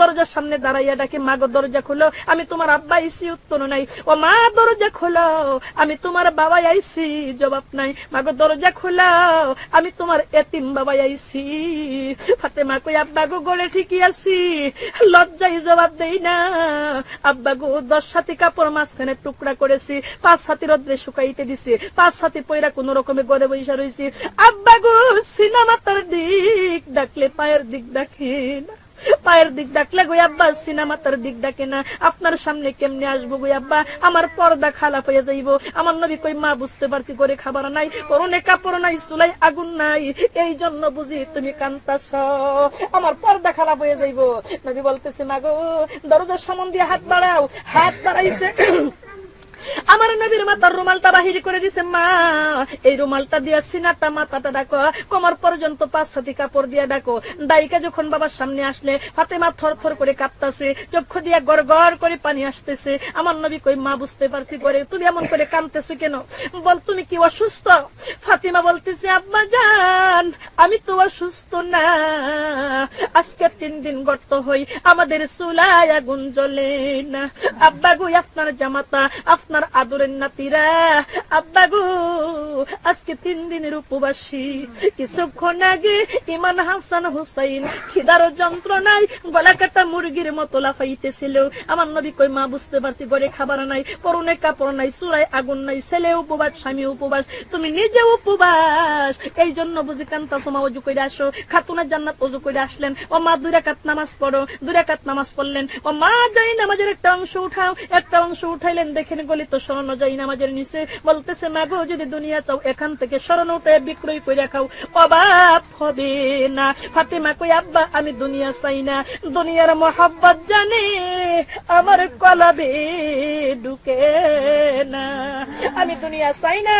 দরজার সামনে দাঁড়াইয়া ডাকে, মা দরজা খুলো। আমি তোমার আব্বা আইসি উত্তর নাই। ও মা, দরজা খোলো। আমি তোমার বাবা আইসি জবাব নাই। মা দরজা খোলো। আমি তোমার এতিম বাবা আইসি ফাতেমা কই, আব্বা গো, গলে ঠিকই আছি। লজ্জাই জবাব দেই না। আব্বা গো, দশ সাথী কাপড় মাঝখানে টুকরা করেছি। পাঁচ সাথী রদ্রে শুকাইতে দিছি। পাঁচ সাথী পয়রা কোন রকমে গড়ে বৈশা রয়েছি আব্বা গো, সিনেমা তার দিক ডাকলে পায়ের দিক ডাকে না। পায়ের দিক ডাকলে গো আব্বা, সিনেমা তার দিক ডাকে না। আপনার সামনে কেমনে আসব গো আব্বা? আমার পর্দা খালাপ হয়ে যাইবো। আমার নবী কই, মা, বুঝতে পারছি করে খাবার নাই, পরনে কাপড় নাই চুলাই আগুন নাই। এই জন্য বুঝি তুমি কান্তাছ আমার পর্দা খারাপ হয়ে যাইবো। নবী বলতেছে, মা গো, দরজার সামন দিয়ে হাত বাড়াও। হাত বাড়াইছে। আমার নবীর মাতার রুমালটা বাহির করে দিছে, মা। এই রুমালটা দিয়া সিনাটা মাথাটা ডাকো। কোমর পর্যন্ত পাঁচ সাথী কাপড় দিয়া ডাকো। দায়িকা যখন বাবার সামনে আসলে, ফাতেমা থর থর করে কাঁপতাছে চক্ষু দিয়া গড় গড় করে পানি আসতেছে। আমার নবী কই, মা, বুঝতে পারছি করে তুমি এমন করে কাঁদতেছো কেন? বল, তুমি কি অসুস্থ? ফাতিমা বলতেছে, আব্বা জান, আমি তো অসুস্থ না। আজকে তিন দিন গর্ত হই, আমাদের চুলায় আগুন জ্বলে না। আব্বা গুই আপনার জামাতা, আপনার আদরের নাতিরা আব্বা গো আজকে তিন দিনের উপবাসী কিছুক্ষণ আগে ইমান হাসান হুসাইন, খিদার যন্ত্রণায় গলা কাটা মুরগির মতো লাফাইতেছিল। আমার নবী কই মা, বুঝতে পারছি, ঘরে খাবার নাই, পরনে কাপড় নাই চুরাই আগুন নাই, ছেলে উপবাস, স্বামী উপবাস, তুমি নিজে উপবাস। এই জন্য বুঝি কান্তা সমা অজু করে আসো, খাতুনের জান্নাত অজু করে আসলেন। ও মা, দুই রাকাত নামাজ পড়ো, দুই রাকাত নামাজ পড়লেন। ও মা, যাই নামাজের একটা অংশ উঠাও, একটা অংশ উঠাইলেন, দেখেন গলি স্মরণ যাই নামাজের নিচে, বলতেছে গো যদি দুনিয়া চাও, এখান থেকে স্মরণ উঠে বিক্রয় করে খাও। অবাক হবে না। ফাতেমা কই, আব্বা, আমি দুনিয়া চাই না। দুনিয়ার মহাব্বত জানে, আমার কলাবে ঢুকে না। আমি দুনিয়া চাই না।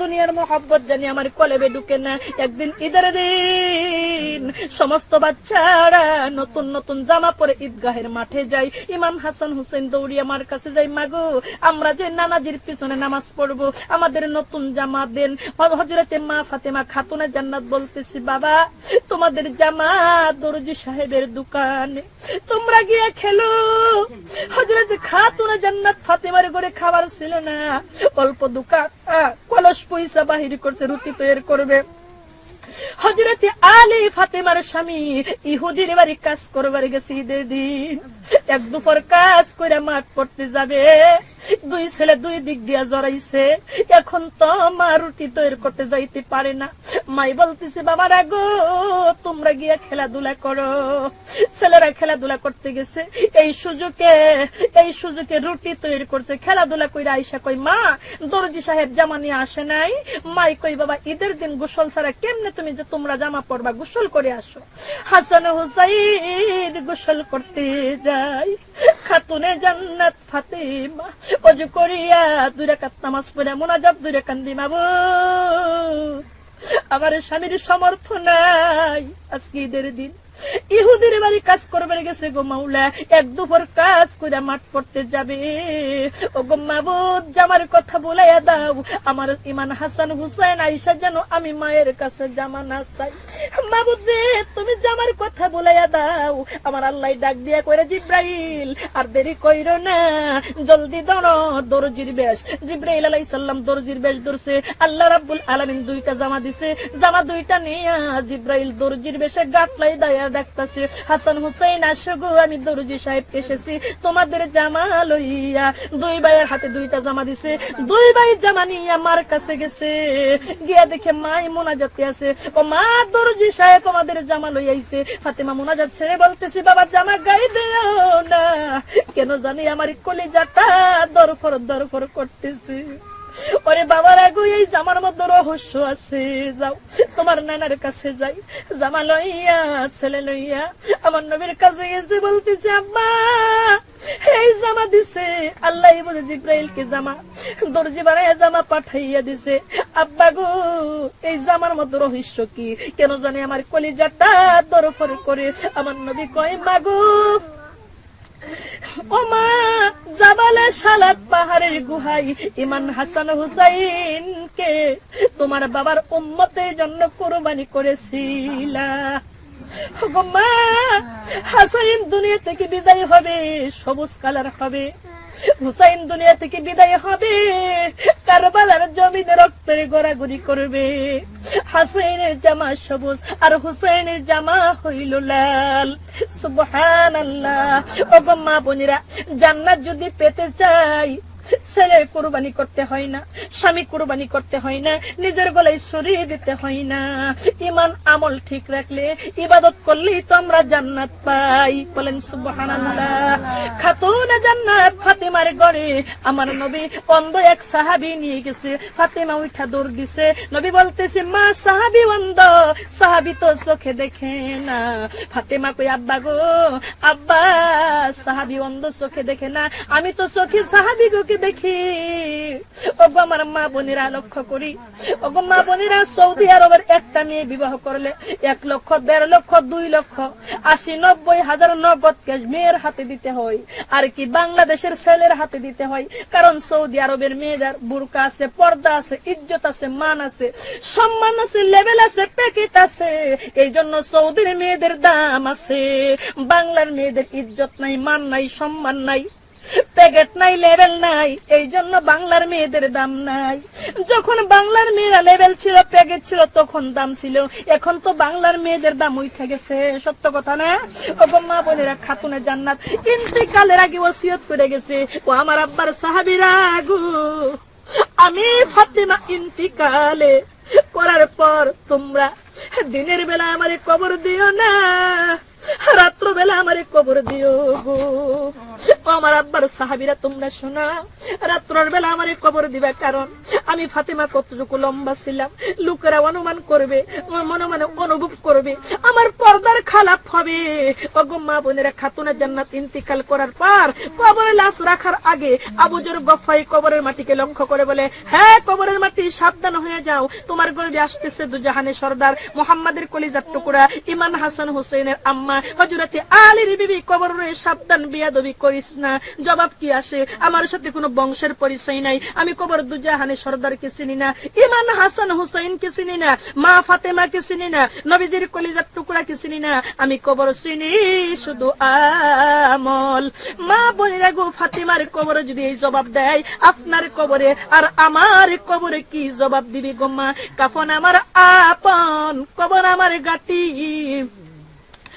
দুনিয়ার মোহাব্বত জানি আমার কলেবে ঢুকে না। একদিন ঈদের দিন সমস্ত বাচ্চারা নতুন নতুন জামা পরে ঈদগাহের মাঠে যাই। ইমাম হাসান হুসেন দৌড়ি আমার কাছে যাই, মাগো, আমরা যে নানাজির পিছনে নামাজ পড়ব, আমাদের নতুন জামা দেন। হজরতে মা ফাতেমা খাতুনে জান্নাত বলতেছি, বাবা, তোমাদের জামা দর্জি সাহেবের দোকানে, তোমরা গিয়ে খেলো। হজরতে খাতুনে জান্নাত ফাতেমার ঘরে খাবার ছিল না। অল্প দোকান কলস পয়সা বাহির করছে, রুটি তৈরি করবে। হজরতে আলী ফাতেমার স্বামী ইহুদির বাড়ি কাজ করবার গেছে ঈদের দিন। এক দুপুর কাজ করে মাঠ পড়তে যাবে। দুই ছেলে দুই দিক দিয়া জড়াইছে। এখন তো মা রুটি তৈরি করতে যাইতে পারে না। মাই বলতেছে বাবার আগো তোমরা গিয়া খেলাধুলা করো। ছেলেরা খেলাধুলা করতে গেছে। এই সুযোগে এই সুযোগে রুটি তৈরি করছে। খেলাধুলা কইরা আইসা কই মা, দর্জি সাহেব জামা নিয়ে আসে নাই। মাই কই বাবা, ঈদের দিন গোসল ছাড়া কেমনে তুমি যে তোমরা জামা পরবা, গোসল করে আসো। হাসান হুসাইন গোসল করতে যাই খাতুনে জান্নাত ফাতেমা অজু করিয়া দুই রাকাত নামাজ পড়ে, মোনাজাত দুই রাকাত দিমাবো আমার স্বামীর সমর্থ নাই আজকে ঈদের দিন। ইহুদের বাড়ি কাজ করবে গেছে গো মাওলা। এক দুপুর কাজ করে মাঠ পড়তে যাবে। ও গো মাবুদ, জামার কথা বলাইয়া দাও। আমার ইমান হাসান হুসাইন আইসা যেন আমি মায়ের কাছে জামা না চাই। মাবুদ রে, তুমি জামার কথা বলাইয়া দাও। আমার আল্লাহ ডাক দিয়া করে জিব্রাইল, আর দেরি কইর না। জলদি ধরো, দরজির বেশ। জিব্রাইল আলাইহিস সালাম দরজির বেশ ধরছে। আল্লাহ রাব্বুল আলামিন দুইটা জামা দিছে। জামা দুইটা নিয়া জিব্রাইল দরজির বেশে গাটলাই দায়া হাসান হুসাইন আমি দরজি এসেছি। তোমাদের জামা লইয়া দুই ভাইয়ের হাতে দুইটা জামা দিছে। দুই ভাই জামা নিয়ে আমার কাছে গেছে। গিয়া দেখে মাই মোনাজাতে আছে। ও মা, দরজি সাহেব আমাদের জামা লই আইছে। ফাতেমা মোনাজাত ছেড়ে বলতেছি, বাবা, জামা গাই দেও না। কেন জানি আমার কলিজাটা দরফর দরফর করতেছে। ওরে বাবার আগু এই জামার মধ্যে রহস্য আছে, যাও। তোমার নানার কাছে যাই। জামা লইয়া, ছেলে লইয়া, আমার নবীর কাছে এসে বলতেছে, আম্মা, এই জামা দিছে। আল্লাহ বলে জিব্রাইল কে জামা, দর্জি বানায় জামা পাঠাইয়া দিছে। আব্বা গো, এই জামার মধ্যে রহস্য কি? কেন জানি আমার কলিজাটা দরফর করে। আমার নবী কয় মাগো ও মা জাবালে সালাত পাহাড়ের গুহাই ইমান হাসান হুসাইন কে তোমার বাবার উম্মতের জন্য কোরবানি করেছিলা। মা, হাসাইন দুনিয়া থেকে বিদায় হবে, সবুজ কালার হবে। হুসাইন দুনিয়া থেকে বিদায় হবে। কারবালার জমিনে রক্তের গড়াগড়ি করবে। হাসাইনের জামা সবুজ আর হুসাইনের জামা হইল লাল। সুবহানাল্লাহ। ও মা বোনেরা, জান্নাত যদি পেতে চাই ছেলে কোরবানি করতে হয় না স্বামী কোরবানি করতে হয় না, নিজের গলায় সরিয়ে দিতে হয় না। ইমান আমল ঠিক রাখলে, ইবাদত করলেই তো আমরা জান্নাত পাই। বলেন খাতুন জান্নাত আমার নবী অন্ধ এক সাহাবী নিয়ে গেছে। ফাতেমা উঠা দৌড় দিছে। নবী বলতেছে, মা, সাহাবী অন্ধ। সাহাবী তো চোখে দেখে না। ফাতেমা কই, আব্বা গো, আব্বা, সাহাবী অন্ধ চোখে দেখে না। আমি তো চোখে সাহাবী গোকে দেখি। ওগো আমার মা বোনেরা লক্ষ্য করি। ওগো মা বোনেরা সৌদি আরবের একটা মেয়ে বিবাহ করলে এক লক্ষ, দেড় লক্ষ, দুই লক্ষ, আশি, নব্বই, হাজার নগদ ক্যাশ মেয়ের হাতে দিতে হয়। আর কি বাংলাদেশের ছেলের হাতে দিতে হয়। কারণ সৌদি আরবের মেয়েদের বুরকা আছে, পর্দা আছে, ইজ্জত আছে, মান আছে, সম্মান আছে, লেভেল আছে, প্যাকেট আছে। এই জন্য সৌদির মেয়েদের দাম আছে। বাংলার মেয়েদের ইজ্জত নাই, মান নাই, সম্মান নাই। প্যাকেট নাই লেভেল নাই, এই জন্য বাংলার মেয়েদের দাম নাই। যখন বাংলার মেয়েরা লেভেল ছিল, প্যাকেট ছিল, তখন দাম ছিল। এখন তো বাংলার মেয়েদের দাম উঠে গেছে, সত্য কথা না? ও মা বোনেরা, খাতুনে জান্নাত, ইন্তিকালের আগে ওসিয়ত করে গেছে। ও আমার আব্বার সাহাবিরা গো, আমি ফাতেমা ইন্তিকালে করার পর তোমরা দিনের বেলা আমারে কবর দিও না রাত্র বেলা আমারে কবর দিও গো। আমার আব্বার সাহাবিরা, তোমরা শোনা। রাত্রের বেলা আমারে কবর দিবা কারণ আমি ফাতেমা কতটুকু লম্বা ছিলাম। লোকেরা অনুমান করবে, মনে মনে অনুভব করবে, আমার পর্দার খালাপ হবে। বোনেরা, খাতুনের জান্নাত ইন্তিকাল করার পর লাশ রাখার আগে আবুজর গফাই কবরের মাটিকে লক্ষ্য করে বলে হ্যাঁ কবরের মাটি, সাবধান হয়ে যাও। তোমার গরিবে আসতেছে দুজাহানের সর্দার মোহাম্মদের কলিজার টুকুরা ইমান হাসান হোসেনের আম্মা হজরতে আলীর বিবি কবর সাবধান, বিয়াদবি করিস না। জবাব কি আসে? আমার সাথে কোনো বংশের পরিচয় নাই। আমি কবর দুজাহানের সর্দারকে চিনি না। ইমান হাসান হুসাইনকে চিনি না। মা ফাতেমাকে চিনি না। নবীজির কলিজার টুকরাকে চিনি না। আমি কবর চিনি শুধু আমল। মা বোনেরা গো ফাতেমার কবরে যদি এই জবাব দেয়, আপনার কবরে আর আমার কবরে কি জবাব দিবি গো মা? কাফন আমার আপন, কবর আমার গাটি।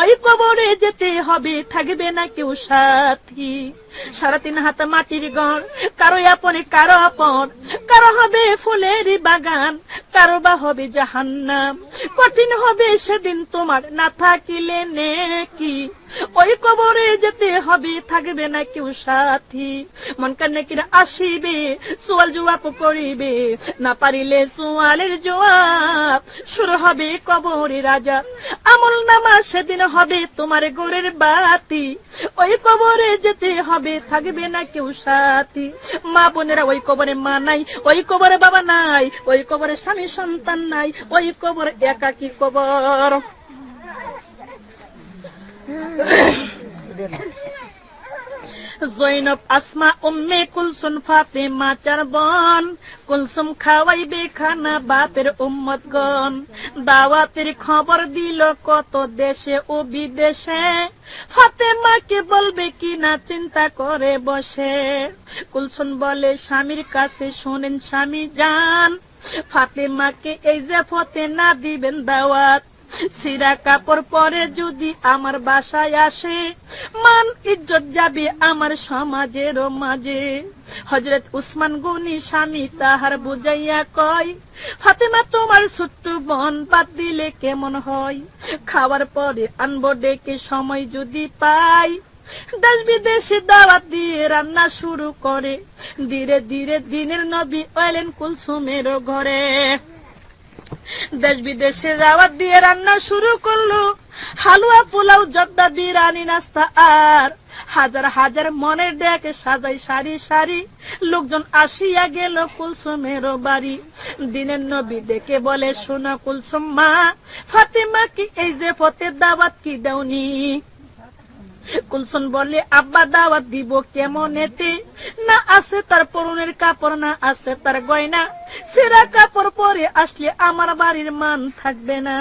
ওই কবরে যেতে হবে, থাকবে না কেউ সাথী। সারা তিন হাত মাটির গড়, কারও আপনে, কারও আপন। কারও হবে ফুলের বাগান, কারও বা হবে জাহান্নাম। কঠিন হবে সেদিন তোমার, না থাকিলে নেকি। ওই কবরে যেতে হবে, থাকবে না কেউ সাথী। মন আসিবে, সোয়াল জবাব করিবে, না পারিলে সোয়ালের জবাব শুরু হবে কবরে রাজা আমল নামা সেদিন হবে তোমার গোরের বাতি, ওই কবরে যেতে হবে, থাকবে না কেউ সাথী। মা বোনেরা ওই কবরে মা নাই, ওই কবরে বাবা নাই, ওই কবরে স্বামী সন্তান নাই, ওই কবর একাকি কবর। জৈনব আসমা, উম্মে কুলসুম, ফাতেমা চার বন। কুলসুম খাওয়াইবে খানা বাপের উম্মতগণ। দাওয়াতের খবর দিল কত দেশে ও বিদেশে। ফাতে ফাতেমাকে বলবে কি না চিন্তা করে বসে। কুলসুন বলে, স্বামীর কাছে শোনেন স্বামী যান। ফাতেমাকে এই যে ফতে না দিবেন দাওয়াত। সিরা কাপড় পরে যদি আমার বাসায় আসে, মান ইজ্জত যাবে আমার সমাজের মাঝে। হজরত উসমান গনি স্বামী তাহার বুঝাইয়া কয়, ফাতেমা, তোমার ছোট্ট বোন বাদ দিলে কেমন হয়? খাওয়ার পরে আনব ডেকে সময় যদি পাই। দেশ বিদেশে দাওয়াত দিয়ে রান্না শুরু করে। ধীরে ধীরে দিনের নবী এলেন কুলসুমের ঘরে। দেশ বিদেশে দিয়ে রান্না শুরু করল। হালুয়া, পোলাও বিরানি নাস্তা আর হাজার হাজার মনের ডেকে সাজাই সারি সারি। লোকজন আসিয়া গেল কুলসুমের বাড়ি। দিনের নবী ডেকে বলে, শোনা কুলসুম মা, ফাতেমা কি এই যে ফতের দাওয়াত কি দেওনি? কুলসুম বলে, আব্বা, দাওয়াত দিব কেমন এতে না আছে তার পরনের কাপড়, না আছে তার গয়না। সেরা কাপড় পরে আসলে আমার বাড়ির মান থাকবে না।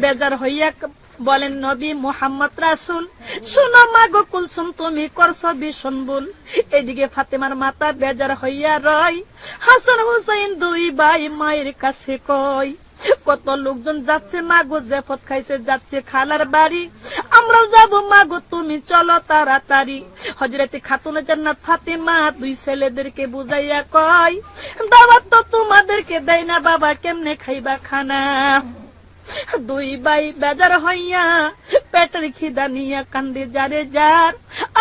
বেজার হইয়া বলেন, নবী মোহাম্মদ রাসুল, শোনো মাগো কুলসুম, তুমি করছ ভীষণ ভুল। এদিকে ফাতেমার মাতা বেজার হইয়া রয়, হাসান হুসাইন দুই ভাই মায়ের কাছে কয় কত লোকজন যাচ্ছে, মাগো জেফত খাইছে, যাচ্ছে খালার বাড়ি। আমরাও যাব, মাগো, তুমি চলো তাড়াতাড়ি। হজরতে খাতুনে জান্নাত ফাতেমা দুই ছেলেদেরকে বুঝাইয়া কয়, দাওয়াত তো তোমাদেরকে দেয় না, বাবা, কেমনে খাইবা খানা? দুই বাই বেজার হইয়া পেটের খিদা নিয়া কান্দে, যারে যার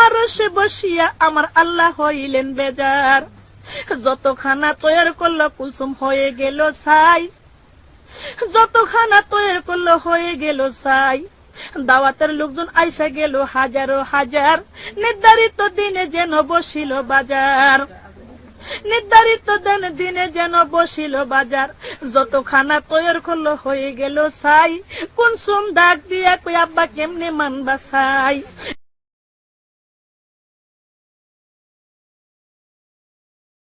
আর সে বসিয়া আমার আল্লাহ হইলেন বেজার। যত খানা তৈরি করল, কুলসুম হয়ে গেল সাই যত খানা তৈরি করল হয়ে গেল সাই। দাওয়াতের লোকজন আইসা গেল হাজারো হাজার। নির্ধারিত দিনে যেন বসিল বাজার। নির্ধারিত দিন দিনে যেন বসিল বাজার। যত খানা তৈরি করল হয়ে গেল সাই। কোন সোম ডাক দিয়া কই, আব্বা, কেমনে মানবা সাই?